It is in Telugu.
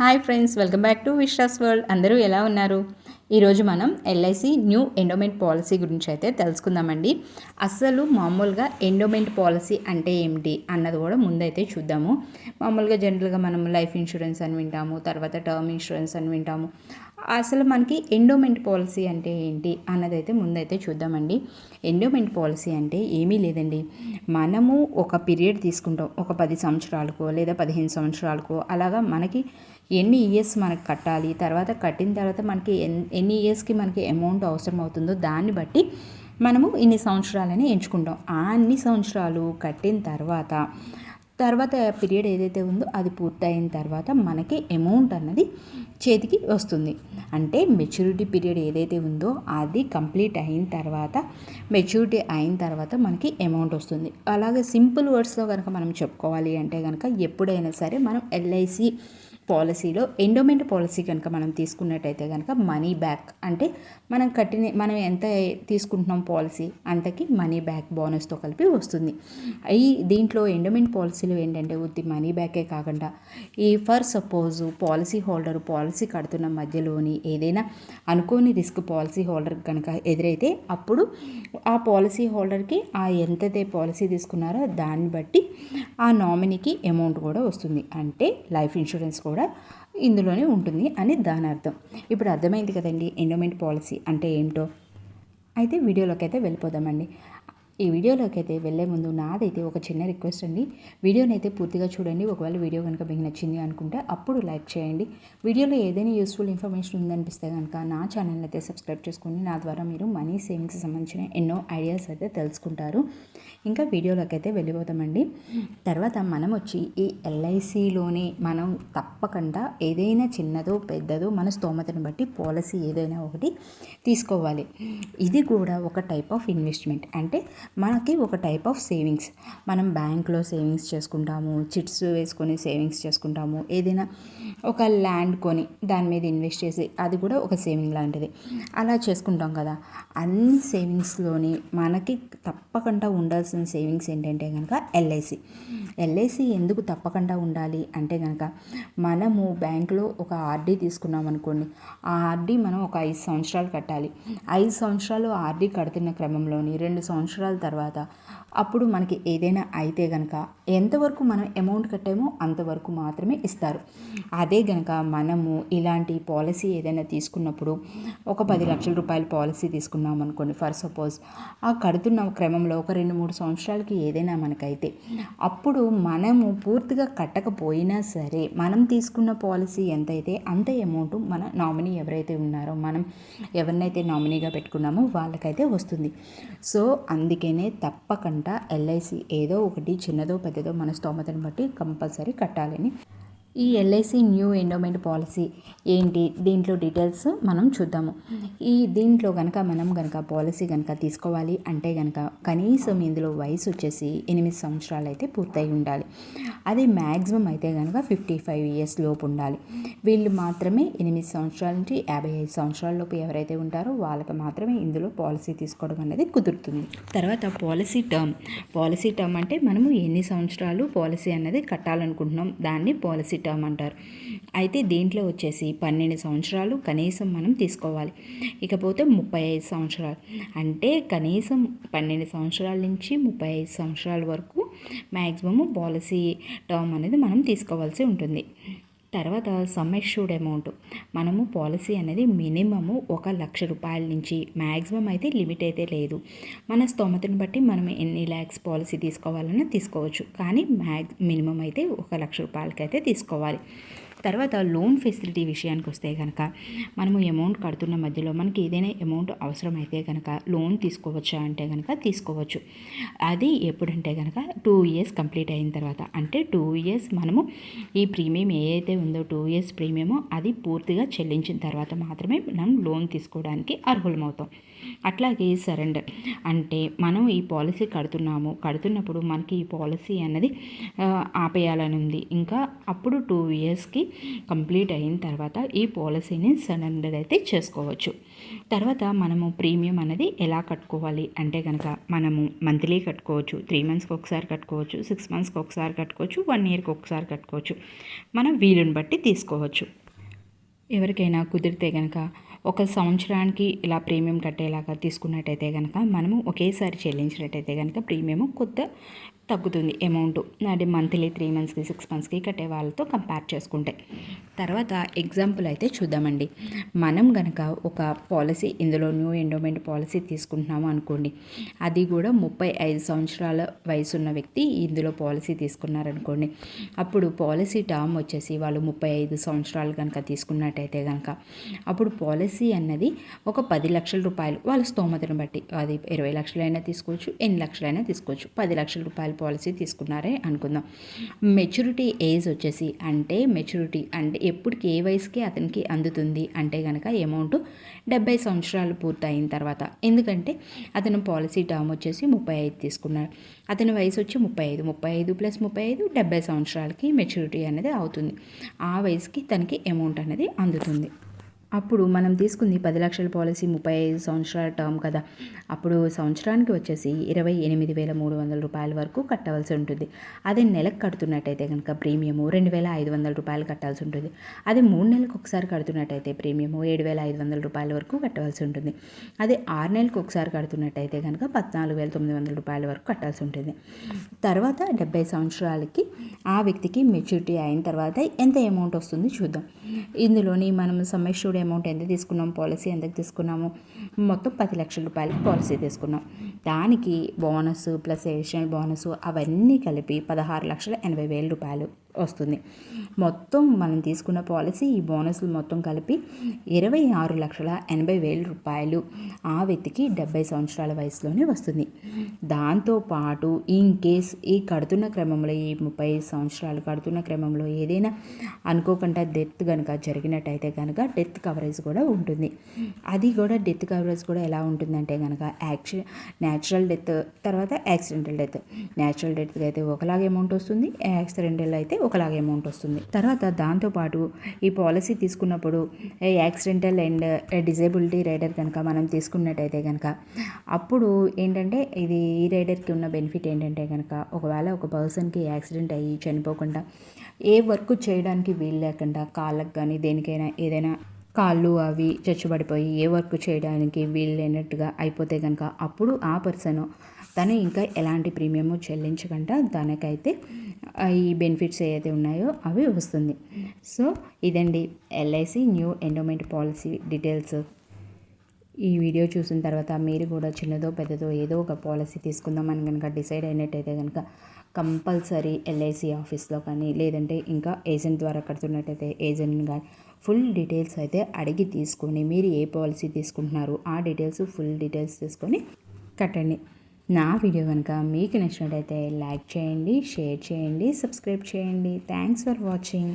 Hi friends welcome back to Vishwas world. అందరూ ఎలా ఉన్నారు? ఈరోజు మనం ఎల్ఐసి న్యూ ఎండోమెంట్ పాలసీ గురించి అయితే తెలుసుకుందామండి. అస్సలు మామూలుగా ఎండోమెంట్ పాలసీ అంటే ఏమిటి అన్నది కూడా ముందైతే చూద్దాము. మామూలుగా జనరల్గా మనం లైఫ్ ఇన్సూరెన్స్ అని వింటాము తర్వాత టర్మ్ ఇన్సూరెన్స్ అని వింటాము. అసలు మనకి ఎండోమెంట్ పాలసీ అంటే ఏంటి అన్నదైతే ముందైతే చూద్దామండి. ఎండోమెంట్ పాలసీ అంటే ఏమీ లేదండి. మనము ఒక పీరియడ్ తీసుకుంటాం ఒక పది సంవత్సరాలకో లేదా పదిహేను సంవత్సరాలకో అలాగా మనకి ఎన్ని ఇయర్స్ మనకు కట్టాలి తర్వాత కట్టిన తర్వాత మనకి ఎన్ని ఇయర్స్కి మనకి అమౌంట్ అవసరం అవుతుందో దాన్ని బట్టి మనము ఇన్ని సంవత్సరాలని ఎంచుకుంటాం. ఆ అన్ని సంవత్సరాలు కట్టిన తర్వాత తర్వాత పీరియడ్ ఏదైతే ఉందో అది పూర్తయిన తర్వాత మనకి అమౌంట్ అన్నది చేతికి వస్తుంది. అంటే మెచ్యూరిటీ పీరియడ్ ఏదైతే ఉందో అది కంప్లీట్ అయిన తర్వాత మెచ్యూరిటీ అయిన తర్వాత మనకి అమౌంట్ వస్తుంది. అలాగే సింపుల్ వర్డ్స్లో కనుక మనం చెప్పుకోవాలి అంటే కనుక ఎప్పుడైనా సరే మనం ఎల్ఐసి పాలసీలో ఎండోమెంట్ పాలసీ కనుక మనం తీసుకున్నట్టయితే కనుక మనీ బ్యాక్ అంటే మనం కట్టిన మనం ఎంత తీసుకుంటున్నాం పాలసీ అంతకి మనీ బ్యాక్ బోనస్తో కలిపి వస్తుంది. ఈ దీంట్లో ఎండోమెంట్ పాలసీలు ఏంటంటే ఉత్తి మనీ బ్యాకే కాకుండా ఈ for suppose policy holder policy కడుతున్న మధ్యలోని ఏదైనా అనుకోని రిస్క్ పాలసీ హోల్డర్ కనుక ఎదురైతే అప్పుడు ఆ పాలసీ హోల్డర్కి ఆ ఎంతైతే పాలసీ తీసుకున్నారో దాన్ని బట్టి ఆ నామినీకి అమౌంట్ కూడా వస్తుంది. అంటే లైఫ్ ఇన్సూరెన్స్ కూడా కూడా ఇందులోనే ఉంటుంది అని దాని అర్థం ఇప్పుడు అర్థమైంది కదండి ఎండోమెంట్ పాలసీ అంటే ఏంటో? అయితే వీడియోలోకి అయితే వెళ్ళిపోదామండి. ఈ వీడియోలోకి అయితే వెళ్ళే ముందు నాదైతే ఒక చిన్న రిక్వెస్ట్ అండి. వీడియోని అయితే పూర్తిగా చూడండి. ఒకవేళ వీడియో కనుక మీకు నచ్చింది అనుకుంటే అప్పుడు లైక్ చేయండి. వీడియోలో ఏదైనా యూస్ఫుల్ ఇన్ఫర్మేషన్ ఉందనిపిస్తే కనుక నా ఛానల్ అయితే సబ్స్క్రైబ్ చేసుకుని నా ద్వారా మీరు మనీ సేవింగ్స్ సంబంధించిన ఎన్నో ఐడియాస్ అయితే తెలుసుకుంటారు. ఇంకా వీడియోలోకి అయితే వెళ్ళిపోతామండి. తర్వాత మనం వచ్చి ఈ ఎల్ఐసిలోనే మనం తప్పకుండా ఏదైనా చిన్నదో పెద్దదో మన స్తోమతను బట్టి పాలసీ ఏదైనా ఒకటి తీసుకోవాలి. ఇది కూడా ఒక టైప్ ఆఫ్ ఇన్వెస్ట్మెంట్ అంటే మనకి ఒక టైప్ ఆఫ్ సేవింగ్స్. మనం బ్యాంక్లో సేవింగ్స్ చేసుకుంటాము చిట్స్ వేసుకొని సేవింగ్స్ చేసుకుంటాము. ఏదైనా ఒక ల్యాండ్ కొని దాని మీద ఇన్వెస్ట్ చేసి అది కూడా ఒక సేవింగ్ లాంటిది. అలా చేసుకుంటాం కదా. అన్ని సేవింగ్స్లోని మనకి తప్పకుండా ఉండాల్సిన సేవింగ్స్ ఏంటంటే కనుక ఎల్ఐసి. ఎల్ఐసి ఎందుకు తప్పకుండా ఉండాలి అంటే కనుక మనము బ్యాంకులో ఒక ఆర్డీ తీసుకున్నాం అనుకోండి. ఆ ఆర్డీ మనం ఒక ఐదు సంవత్సరాలు కట్టాలి. ఐదు సంవత్సరాలు ఆర్డీ కడుతున్న క్రమంలోని రెండు సంవత్సరాలు తర్వాత అప్పుడు మనకి ఏదైనా అయితే కనుక ఎంతవరకు మనం అమౌంట్ కట్టామో అంతవరకు మాత్రమే ఇస్తారు. అదే కనుక మనము ఇలాంటి పాలసీ ఏదైనా తీసుకున్నప్పుడు ఒక పది లక్షల రూపాయల పాలసీ తీసుకున్నాం అనుకోండి. ఫర్ సపోజ్ ఆ కడుతున్న క్రమంలో ఒక రెండు మూడు సంవత్సరాలకి ఏదైనా మనకైతే అప్పుడు మనము పూర్తిగా కట్టకపోయినా సరే మనం తీసుకున్న పాలసీ ఎంతైతే అంత అమౌంట్ మన నామినీ ఎవరైతే ఉన్నారో మనం ఎవరినైతే నామినీగా పెట్టుకున్నామో వాళ్ళకైతే వస్తుంది. సో అందుకే అందుకనే తప్పకుండా ఎల్ఐసి ఏదో ఒకటి చిన్నదో పెద్దదో మన స్తోమతను బట్టి కంపల్సరీ కట్టాలని. ఈ ఎల్ఐసి న్యూ ఎండోమెంట్ పాలసీ ఏంటి? దీంట్లో డీటెయిల్స్ మనం చూద్దాము. ఈ దీంట్లో కనుక మనం కనుక పాలసీ కనుక తీసుకోవాలి అంటే కనుక కనీసం ఇందులో వయసు వచ్చేసి ఎనిమిది సంవత్సరాలు అయితే పూర్తయి ఉండాలి. అది మ్యాక్సిమం అయితే కనుక ఫిఫ్టీ ఫైవ్ ఇయర్స్ లోపు ఉండాలి. వీళ్ళు మాత్రమే ఎనిమిది సంవత్సరాల నుంచి యాభై ఐదు సంవత్సరాల లోపు ఎవరైతే ఉంటారో వాళ్ళకి మాత్రమే ఇందులో పాలసీ తీసుకోవడం అనేది కుదురుతుంది. తర్వాత పాలసీ టర్మ్ పాలసీ టర్మ్ అంటే మనము ఎన్ని సంవత్సరాలు పాలసీ అనేది కట్టాలనుకుంటున్నాం? దాన్ని పాలసీ టర్మ్ అంటారు అయితే దీంట్లో వచ్చేసి పన్నెండు సంవత్సరాలు కనీసం మనం తీసుకోవాలి. ఇకపోతే ముప్పై ఐదు సంవత్సరాలు. అంటే కనీసం పన్నెండు సంవత్సరాల నుంచి ముప్పై ఐదు సంవత్సరాల వరకు మ్యాక్సిమము పాలసీ టర్మ్ అనేది మనం తీసుకోవాల్సి ఉంటుంది. తర్వాత సమ్మెష్యూర్డ్ అమౌంట్ మనము పాలసీ అనేది మినిమము ఒక లక్ష రూపాయల నుంచి మ్యాక్సిమం అయితే లిమిట్ అయితే లేదు. మన స్తోమతను బట్టి మనం ఎన్ని ల్యాక్స్ పాలసీ తీసుకోవాలన్నా తీసుకోవచ్చు. కానీ మ్యాక్స్ మినిమం అయితే ఒక లక్ష రూపాయలకైతే తీసుకోవాలి. తర్వాత లోన్ ఫెసిలిటీ విషయానికి వస్తే కనుక మనము అమౌంట్ కడుతున్న మధ్యలో మనకి ఏదైనా అమౌంట్ అవసరమైతే కనుక లోన్ తీసుకోవచ్చా అంటే కనుక తీసుకోవచ్చు. అది ఎప్పుడంటే కనుక టూ ఇయర్స్ కంప్లీట్ అయిన తర్వాత అంటే టూ ఇయర్స్ మనము ఈ ప్రీమియం ఏదైతే ఉందో టూ ఇయర్స్ ప్రీమియమో అది పూర్తిగా చెల్లించిన తర్వాత మాత్రమే మనం లోన్ తీసుకోవడానికి అర్హులమవుతాం. అట్లాగే సరెండర్. అంటే మనం ఈ పాలసీ కడుతున్నాము. కడుతున్నప్పుడు మనకి ఈ పాలసీ అన్నది ఆపేయాలని ఉంది. ఇంకా అప్పుడు టూ ఇయర్స్కి కంప్లీట్ అయిన తర్వాత ఈ పాలసీని సరెండర్ అయితే చేసుకోవచ్చు. తర్వాత మనము ప్రీమియం అనేది ఎలా కట్టుకోవాలి? అంటే కనుక మనము మంత్లీ కట్టుకోవచ్చు త్రీ మంత్స్కి ఒకసారి కట్టుకోవచ్చు సిక్స్ మంత్స్కి ఒకసారి కట్టుకోవచ్చు వన్ ఇయర్కి ఒకసారి కట్టుకోవచ్చు. మనం వీలుని బట్టి తీసుకోవచ్చు. ఎవరికైనా కుదిరితే కనుక ఒక సంవత్సరానికి ఇలా ప్రీమియం కట్టేలాగా తీసుకున్నట్టయితే కనుక మనము ఒకేసారి చెల్లించినట్టయితే కనుక ప్రీమియం కొత్త తగ్గుతుంది అమౌంట్. అది మంత్లీ త్రీ మంత్స్కి సిక్స్ మంత్స్కి కట్టే వాళ్ళతో కంపేర్ చేసుకుంటే. తర్వాత ఎగ్జాంపుల్ అయితే చూద్దామండి. మనం గనక ఒక పాలసీ ఇందులో న్యూ ఎండోమెంట్ పాలసీ తీసుకుంటున్నాము అనుకోండి. అది కూడా ముప్పై ఐదు సంవత్సరాల వయసు ఉన్న వ్యక్తి ఇందులో పాలసీ తీసుకున్నారనుకోండి. అప్పుడు పాలసీ టర్మ్ వచ్చేసి వాళ్ళు ముప్పై ఐదు సంవత్సరాలు కనుక తీసుకున్నట్టయితే కనుక అప్పుడు పాలసీ అన్నది ఒక పది లక్షల రూపాయలు. వాళ్ళ స్తోమతను బట్టి అది ఇరవై లక్షలైనా తీసుకోవచ్చు ఎన్ని లక్షలైనా తీసుకోవచ్చు. పది లక్షల రూపాయల పాలసీ తీసుకున్నారే అనుకుందాం. మెచ్యూరిటీ ఏజ్ వచ్చేసి అంటే మెచ్యూరిటీ అంటే ఎప్పటికి ఏ వయసుకి అతనికి అందుతుంది అంటే కనుక అమౌంట్ డెబ్బై సంవత్సరాలు పూర్తయిన తర్వాత. ఎందుకంటే అతను పాలసీ టర్మ్ వచ్చేసి ముప్పై ఐదు తీసుకున్నారు అతని వయసు వచ్చి ముప్పై ఐదు. ముప్పై ఐదు ప్లస్ ముప్పై ఐదు డెబ్బై సంవత్సరాలకి మెచ్యూరిటీ అనేది అవుతుంది. ఆ వయసుకి తనకి అమౌంట్ అనేది అందుతుంది. అప్పుడు మనం తీసుకుంది పది లక్షల పాలసీ ముప్పై ఐదు సంవత్సరాల టర్మ్ కదా. అప్పుడు సంవత్సరానికి వచ్చేసి ఇరవై ఎనిమిది వేల మూడు వందల రూపాయల వరకు కట్టవలసి ఉంటుంది. అదే నెలకు కడుతున్నట్టయితే కనుక ప్రీమియము రెండు వేల ఐదు వందల రూపాయలు కట్టాల్సి ఉంటుంది. అదే మూడు నెలలకు ఒకసారి కడుతున్నట్టయితే ప్రీమియము ఏడు వేల ఐదు వందల రూపాయల వరకు కట్టవలసి ఉంటుంది. అదే ఆరు నెలలకు ఒకసారి కడుతున్నట్టయితే కనుక పద్నాలుగు వేల తొమ్మిది వందల రూపాయల వరకు కట్టాల్సి ఉంటుంది. తర్వాత డెబ్బై సంవత్సరాలకి ఆ వ్యక్తికి మెచ్యూరిటీ అయిన తర్వాత ఎంత అమౌంట్ వస్తుంది చూద్దాం. ఇందులోని మనం సమ్మెష్యూడ్ అమౌంట్ ఎంత తీసుకున్నాం? పాలసీ ఎంత తీసుకున్నాము? మొత్తం పది లక్షల రూపాయలకి పాలసీ తీసుకున్నాం. దానికి బోనస్ ప్లస్ ఎడిషనల్ బోనస్ అవన్నీ కలిపి పదహారు లక్షల ఎనభై వేల రూపాయలు. వస్తుంది. మొత్తం మనం తీసుకున్న పాలసీ ఈ బోనస్లు మొత్తం కలిపి ఇరవై ఆరు లక్షల ఎనభై వేల రూపాయలు ఆ వ్యక్తికి డెబ్బై సంవత్సరాల వయసులోనే వస్తుంది. దాంతో పాటు ఇన్ కేస్ ఈ కడుతున్న క్రమంలో ఈ ముప్పై సంవత్సరాలు కడుతున్న క్రమంలో ఏదైనా అనుకోకుండా డెత్ కనుక జరిగినట్టయితే కనుక డెత్ కవరేజ్ కూడా ఉంటుంది. అది కూడా డెత్ కవరేజ్ కూడా ఎలా ఉంటుందంటే కనుక యాక్సి న్యాచురల్ డెత్ తర్వాత యాక్సిడెంటల్ డెత్. న్యాచురల్ డెత్కి అయితే ఒకలాగే అమౌంట్ వస్తుంది. యాక్సిడెంటల్ అయితే ఒకలాగే అమౌంట్ వస్తుంది. తర్వాత దాంతోపాటు ఈ పాలసీ తీసుకున్నప్పుడు యాక్సిడెంటల్ అండ్ డిజేబిలిటీ రైడర్ కనుక మనం తీసుకున్నట్టయితే కనుక అప్పుడు ఏంటంటే ఇది ఈ రైడర్కి ఉన్న బెనిఫిట్ ఏంటంటే కనుక ఒకవేళ ఒక పర్సన్కి యాక్సిడెంట్ అయ్యి చనిపోకుండా ఏ వర్క్ చేయడానికి వీలు లేకుండా కాళ్ళకు కానీ దేనికైనా ఏదైనా కాళ్ళు అవి చచ్చుబడిపోయి ఏ వర్క్ చేయడానికి వీలు లేనట్టుగా అయిపోతే కనుక అప్పుడు ఆ పర్సన్ తను ఇంకా ఎలాంటి ప్రీమియము చెల్లించకుండా తనకైతే ఈ బెనిఫిట్స్ ఏవైతే ఉన్నాయో అవి వస్తుంది. సో ఇదండి LIC new endowment policy details. ఈ వీడియో చూసిన తర్వాత మీరు కూడా చిన్నదో పెద్దదో ఏదో ఒక పాలసీ తీసుకుందామని కనుక డిసైడ్ అయినట్టయితే కనుక కంపల్సరీ ఎల్ఐసి ఆఫీస్లో కానీ లేదంటే ఇంకా ఏజెంట్ ద్వారా కడుతున్నట్టయితే ఏజెంట్ని కానీ ఫుల్ డీటెయిల్స్ అయితే అడిగి తీసుకొని మీరు ఏ పాలసీ తీసుకుంటున్నారు ఆ డీటెయిల్స్ ఫుల్ డీటెయిల్స్ తీసుకొని కట్టండి. నా వీడియో కనుక మీకు నచ్చినట్టయితే లైక్ చేయండి షేర్ చేయండి సబ్స్క్రైబ్ చేయండి. Thanks for watching.